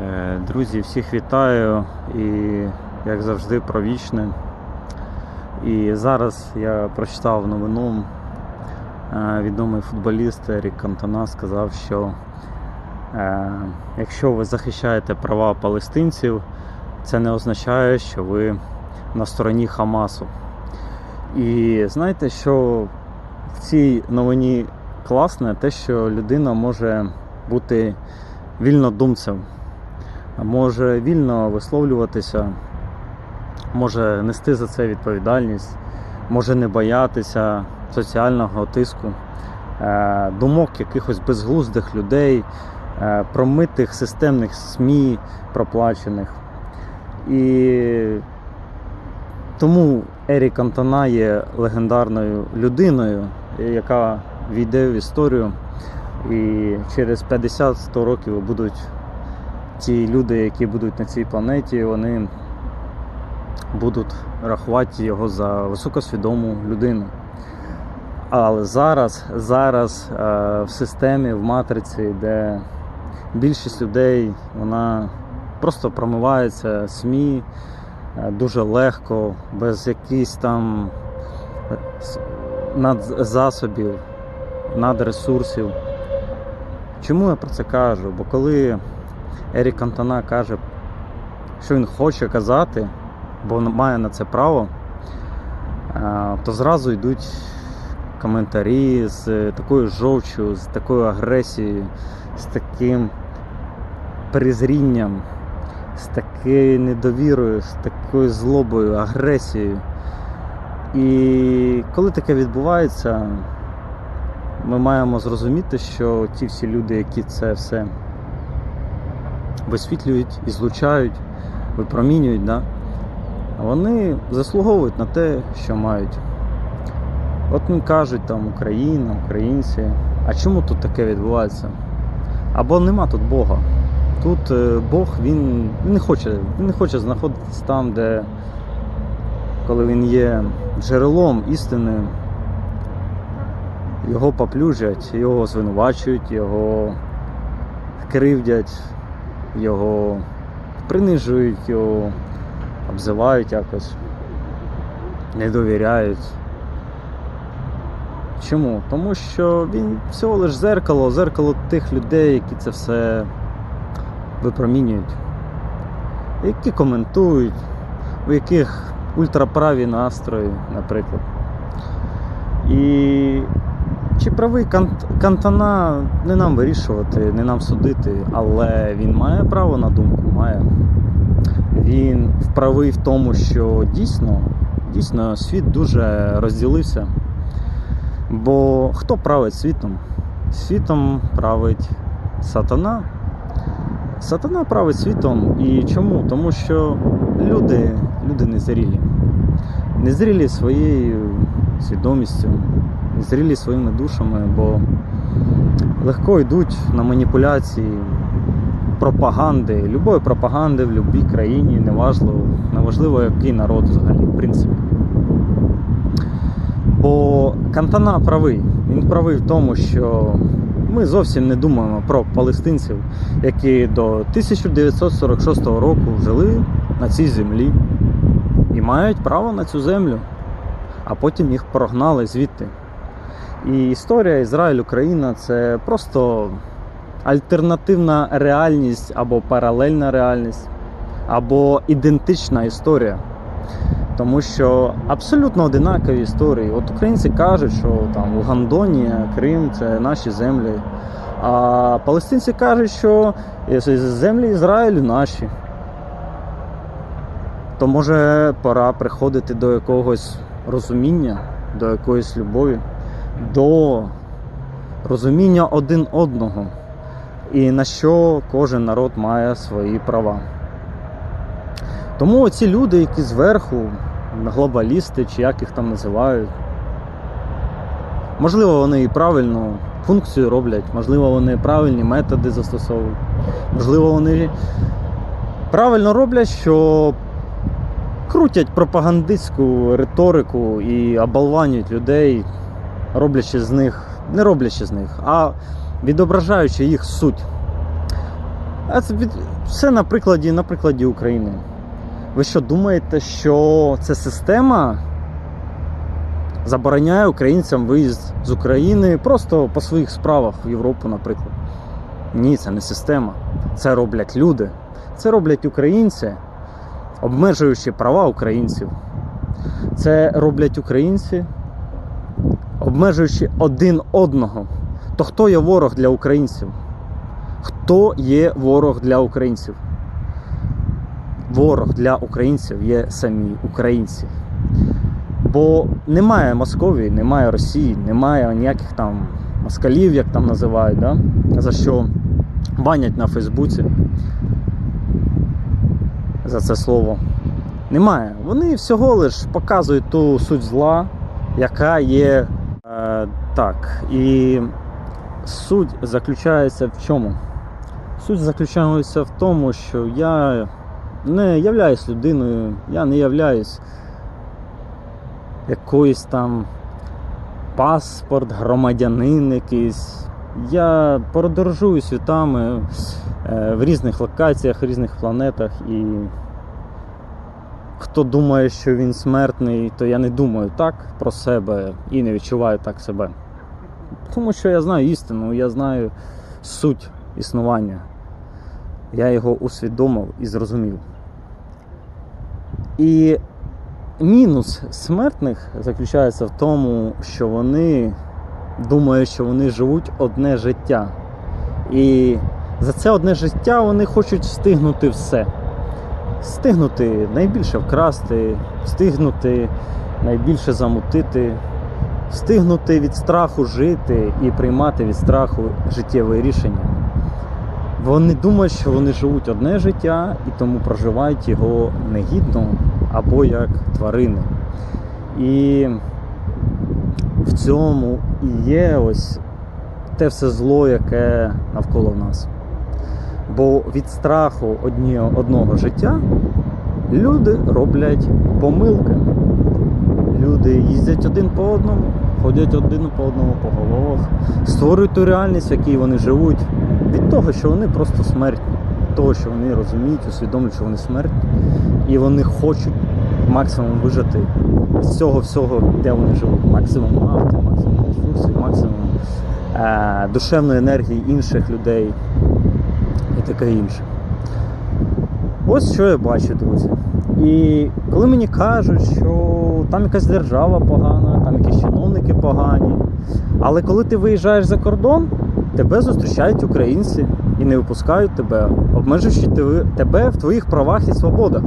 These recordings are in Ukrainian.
Е, Друзі, всіх вітаю і як завжди про вічне. І зараз я прочитав новину. Е, Відомий футболіст Ерік Кантона сказав, що е, якщо ви захищаєте права палестинців, це не означає, що ви на стороні Хамасу. І знаєте, що в цій новині класне, те, що людина може бути вільнодумцем, може вільно висловлюватися, може нести за це відповідальність, може не боятися соціального тиску, е, думок якихось безглуздих людей, е, промитих системних СМІ проплачених. І тому Ерік Антона є легендарною людиною, яка війде в історію. І через 50-100 років будуть ті люди, які будуть на цій планеті, вони будуть рахувати його за високосвідому людину. Але зараз, зараз е, в системі, в матриці, де більшість людей вона просто промивається СМІ е, дуже легко, без якихось там надзасобів, надресурсів. Чому я про це кажу? Бо коли Ерік Кантона каже, що він хоче казати, бо має на це право, е, то зразу йдуть коментарі з такою жовчю, з такою агресією, з таким презрінням, з такою недовірою, з такою злобою, агресією. І коли таке відбувається, ми маємо зрозуміти, що ті всі люди, які це все висвітлюють, ізлучають, випромінюють, да, вони заслуговують на те, що мають. От ми кажуть там Україна, українці. А чому тут таке відбувається? Або нема тут Бога. Тут е, Бог він, він не хоче, він не хоче знаходитись там, де коли він є джерелом істини, його поплюжать, його звинувачують, його кривдять, його принижують, його обзивають якось, не довіряють. Чому? Тому що він всього лиш зеркало, зеркало тих людей, які це все випромінюють, які коментують, у яких ультраправі настрої, наприклад. І чи правий Кант, Кантана не нам вирішувати, не нам судити, але він має право на думку, має. Він вправий в тому, що дійсно, дійсно світ дуже розділився. Бо хто править світом? Світом править сатана. Сатана править світом. І чому? Тому що люди, люди незрілі. Незрілі своєю свідомістю, незрілі своїми душами, бо легко йдуть на маніпуляції пропаганди, любої пропаганди в будь-якій країні, неважливо, неважливо який народ взагалі, в принципі. Бо Кантана правий. Він правий в тому, що ми зовсім не думаємо про палестинців, які до 1946 року жили на цій землі і мають право на цю землю, а потім їх прогнали звідти. І історія Ізраїль-Україна це просто альтернативна реальність або паралельна реальність, або ідентична історія. Тому що абсолютно одинакові історії. От українці кажуть, що там Угандонія, Крим це наші землі. А палестинці кажуть, що землі Ізраїлю наші. То може пора приходити до якогось розуміння, до якоїсь любові, до розуміння один одного. І на що кожен народ має свої права. Тому ці люди, які зверху, глобалісти, чи як їх там називають, можливо, вони і правильну функцію роблять, можливо, вони правильні методи застосовують, можливо, вони правильно роблять, що крутять пропагандистську риторику і оболванюють людей, роблячи з них, не роблячи з них, а відображаючи їх суть. А це від... все на прикладі, на прикладі України. Ви що думаєте, що ця система забороняє українцям виїзд з України просто по своїх справах в Європу, наприклад? Ні, це не система. Це роблять люди. Це роблять українці, обмежуючи права українців. Це роблять українці, обмежуючи один одного. То хто є ворог для українців? Хто є ворог для українців? Ворог для українців є самі українці. Бо немає Московії, немає Росії, немає ніяких там москалів, як там називають, да? за що банять на Фейсбуці за це слово. Немає. Вони всього лиш показують ту суть зла, яка є. Е, так. І суть заключається в чому? Суть заключається в тому, що я не являюсь людиною, я не являюсь якоюсь там паспорт, громадянин якийсь. Я подорожую світами е, в різних локаціях, в різних планетах і хто думає, що він смертний, то я не думаю так про себе і не відчуваю так себе. Тому що я знаю істину, я знаю суть існування. Я його усвідомив і зрозумів. І мінус смертних заключається в тому, що вони думають, що вони живуть одне життя. І за це одне життя вони хочуть встигнути все. Встигнути найбільше вкрасти, встигнути найбільше замутити, встигнути від страху жити і приймати від страху життєве рішення. Вони думають, що вони живуть одне життя і тому проживають його негідно або як тварини. І в цьому і є ось те все зло, яке навколо нас. Бо від страху одні, одного життя люди роблять помилки. Люди їздять один по одному, ходять один по одному по головах, створюють ту реальність, в якій вони живуть, від того, що вони просто смертні, від того, що вони розуміють, усвідомлюють, що вони смертні, і вони хочуть максимум вижити з цього всього, де вони живуть. Максимум нафти, максимум ресурсів, максимум е- душевної енергії інших людей таке інше. Ось що я бачу, друзі. І коли мені кажуть, що там якась держава погана, там якісь чиновники погані. Але коли ти виїжджаєш за кордон, тебе зустрічають українці і не випускають тебе, обмежуючи тебе в твоїх правах і свободах.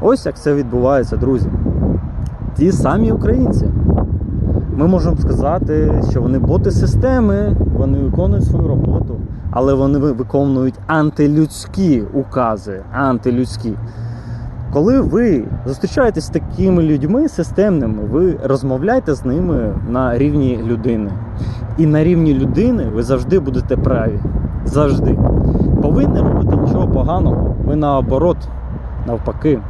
Ось як це відбувається, друзі. Ті самі українці. Ми можемо сказати, що вони боти системи, вони виконують свою роботу, але вони виконують антилюдські укази, антилюдські. Коли ви зустрічаєтесь з такими людьми системними, ви розмовляєте з ними на рівні людини. І на рівні людини ви завжди будете праві. Завжди. Бо ви не робите нічого поганого, ви наоборот, навпаки,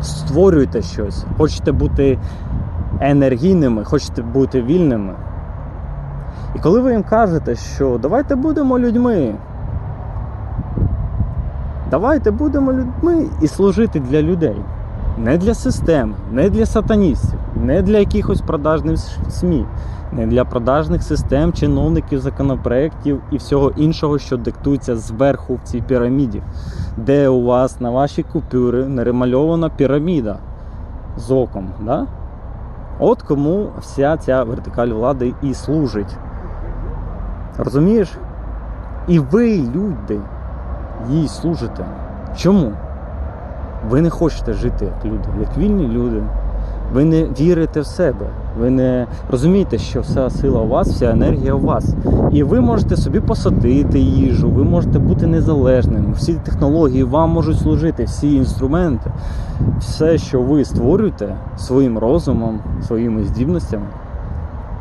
створюєте щось. Хочете бути енергійними, хочете бути вільними. І коли ви їм кажете, що давайте будемо людьми, давайте будемо людьми і служити для людей. Не для систем, не для сатаністів, не для якихось продажних СМІ, не для продажних систем, чиновників, законопроєктів і всього іншого, що диктується зверху в цій піраміді, де у вас на ваші купюри наремальована піраміда з оком. Да? От кому вся ця вертикаль влади і служить. Розумієш? І ви, люди, їй служите. Чому? Ви не хочете жити як люди, як вільні люди. Ви не вірите в себе. Ви не розумієте, що вся сила у вас, вся енергія у вас. І ви можете собі посадити їжу, ви можете бути незалежним. Всі технології вам можуть служити, всі інструменти, все, що ви створюєте своїм розумом, своїми здібностями,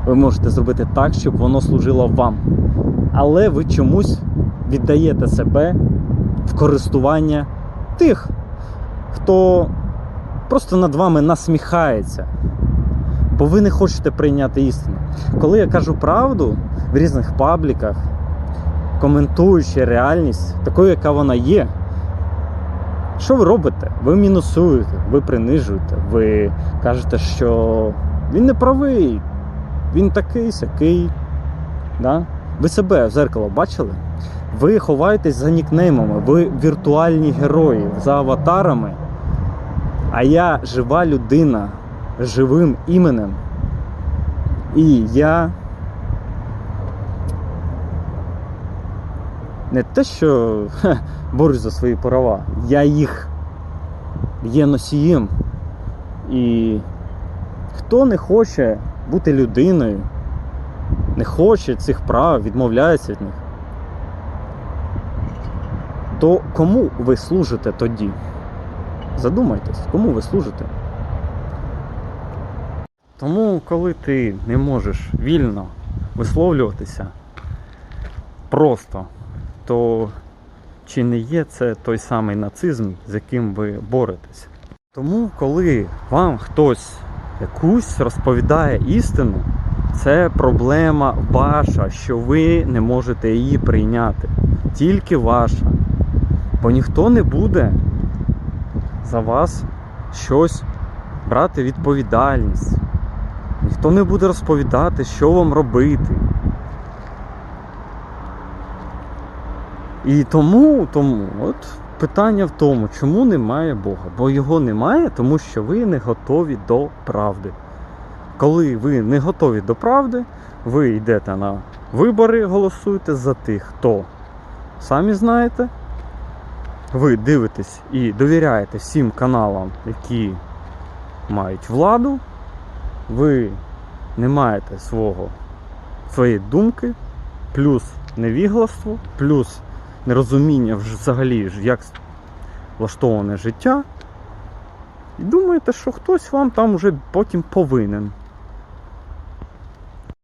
ви можете зробити так, щоб воно служило вам. Але ви чомусь віддаєте себе в користування тих, хто просто над вами насміхається. Бо ви не хочете прийняти істину. Коли я кажу правду в різних пабліках, коментуючи реальність такою, яка вона є. Що ви робите? Ви мінусуєте, ви принижуєте, ви кажете, що він не правий, він такий сякий. Да? Ви себе в зеркало бачили? Ви ховаєтесь за нікнеймами, ви віртуальні герої за аватарами. А я жива людина живим іменем. І я не те, що хе, борюсь за свої права, я їх є носієм. І хто не хоче бути людиною, не хоче цих прав, відмовляється від них, то кому ви служите тоді? Задумайтесь, кому ви служите? Тому, коли ти не можеш вільно висловлюватися просто, то чи не є це той самий нацизм, з яким ви боретесь? Тому, коли вам хтось якусь розповідає істину, це проблема ваша, що ви не можете її прийняти. Тільки ваша. Бо ніхто не буде за вас щось брати відповідальність. Ніхто не буде розповідати, що вам робити. І тому, тому, от питання в тому, чому немає Бога. Бо його немає, тому що ви не готові до правди. Коли ви не готові до правди, ви йдете на вибори, голосуєте за тих, хто самі знаєте. Ви дивитесь і довіряєте всім каналам, які мають владу. Ви не маєте свого, своєї думки, плюс невігластво, плюс нерозуміння взагалі, як влаштоване життя. І думаєте, що хтось вам там вже потім повинен.